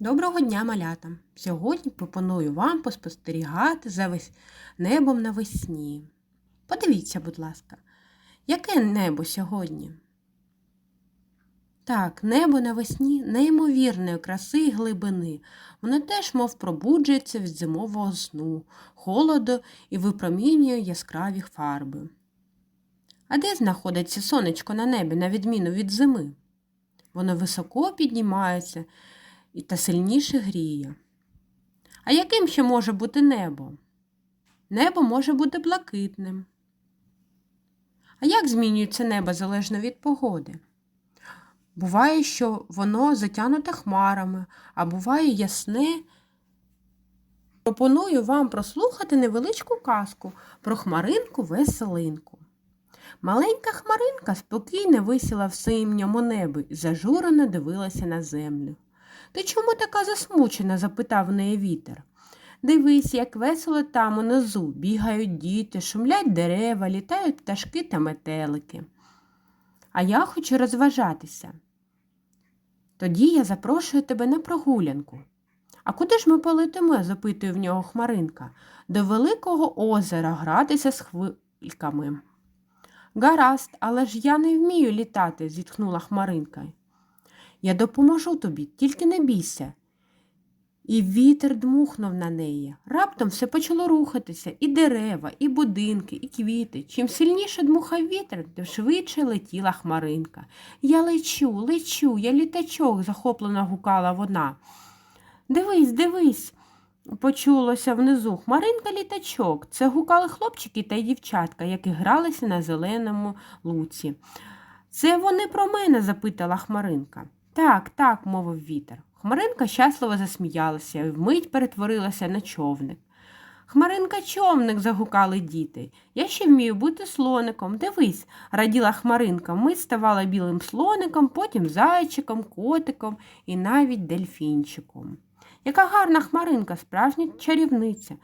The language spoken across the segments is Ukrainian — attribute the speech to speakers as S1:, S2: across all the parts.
S1: Доброго дня, малята! Сьогодні пропоную вам поспостерігати за вес... небом навесні. Подивіться, будь ласка, яке небо сьогодні? Так, небо навесні неймовірної краси і глибини. Воно теж, мов пробуджується від зимового сну, холоду і випромінює яскраві фарби. А де знаходиться сонечко на небі, на відміну від зими? Воно високо піднімається і та сильніше гріє. А яким ще може бути небо? Небо може бути блакитним. А як змінюється небо залежно від погоди? Буває, що воно затягнуте хмарами, а буває ясне. Пропоную вам прослухати невеличку казку про хмаринку веселинку. Маленька хмаринка спокійно висіла в синьому небі і зажурено дивилася на землю. Ти чому така засмучена? запитав неї вітер. Дивись, як весело там унизу бігають діти, шумлять дерева, літають пташки та метелики. А я хочу розважатися. Тоді я запрошую тебе на прогулянку. А куди ж ми полетимо? запитує в нього хмаринка. До великого озера гратися з хвильками. Гаразд, але ж я не вмію літати, зітхнула хмаринка. Я допоможу тобі, тільки не бійся. І вітер дмухнув на неї. Раптом все почало рухатися і дерева, і будинки, і квіти. Чим сильніше дмухав вітер, тим швидше летіла хмаринка. Я лечу, лечу, я літачок, захоплено гукала вона. Дивись, дивись, почулося внизу. Хмаринка літачок. Це гукали хлопчики та дівчатка, які гралися на зеленому луці. Це вони про мене? запитала Хмаринка. Так, так, мовив вітер. Хмаринка щасливо засміялася і вмить перетворилася на човник. Хмаринка човник, загукали діти. Я ще вмію бути слоником. Дивись, раділа хмаринка. Мить ставала білим слоником, потім зайчиком, котиком і навіть дельфінчиком. Яка гарна хмаринка, справжня чарівниця.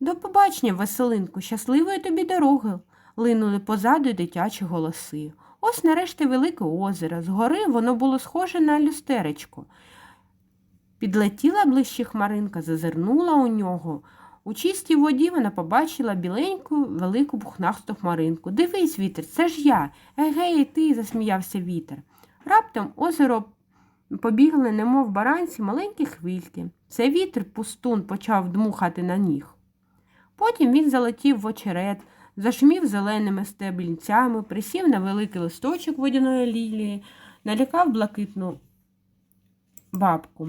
S1: До побачення, веселинку, щасливої тобі дороги, линули позаду дитячі голоси. Ось нарешті велике озеро. Згори воно було схоже на люстеречко. Підлетіла ближче хмаринка, зазирнула у нього. У чистій воді вона побачила біленьку велику пухнасту хмаринку. Дивись, вітер, це ж я. Егей, ти, засміявся вітер. Раптом озеро побігли, немов баранці, маленькі хвильки. Це вітер пустун почав дмухати на ніг. Потім він залетів в очерет, зашумів зеленими стебельцями, присів на великий листочок водяної лілії, налякав блакитну бабку.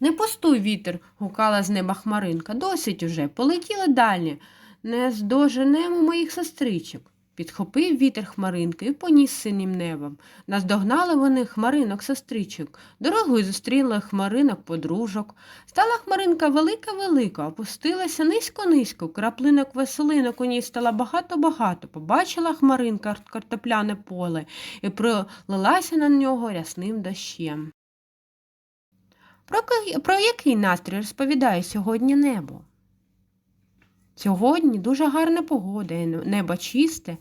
S1: Не пустуй вітер, гукала з неба хмаринка. Досить уже, полетіли далі. Не здоженемо моїх сестричок. Підхопив вітер хмаринки і поніс синім небом. Наздогнали вони хмаринок сестричок. Дорогою зустріли хмаринок подружок. Стала хмаринка велика-велика, опустилася низько-низько, краплинок веселинок у ній стало багато-багато. Побачила хмаринка картопляне поле і пролилася на нього рясним дощем. Про який настрій розповідає сьогодні небо? Сьогодні дуже гарна погода, небо чисте,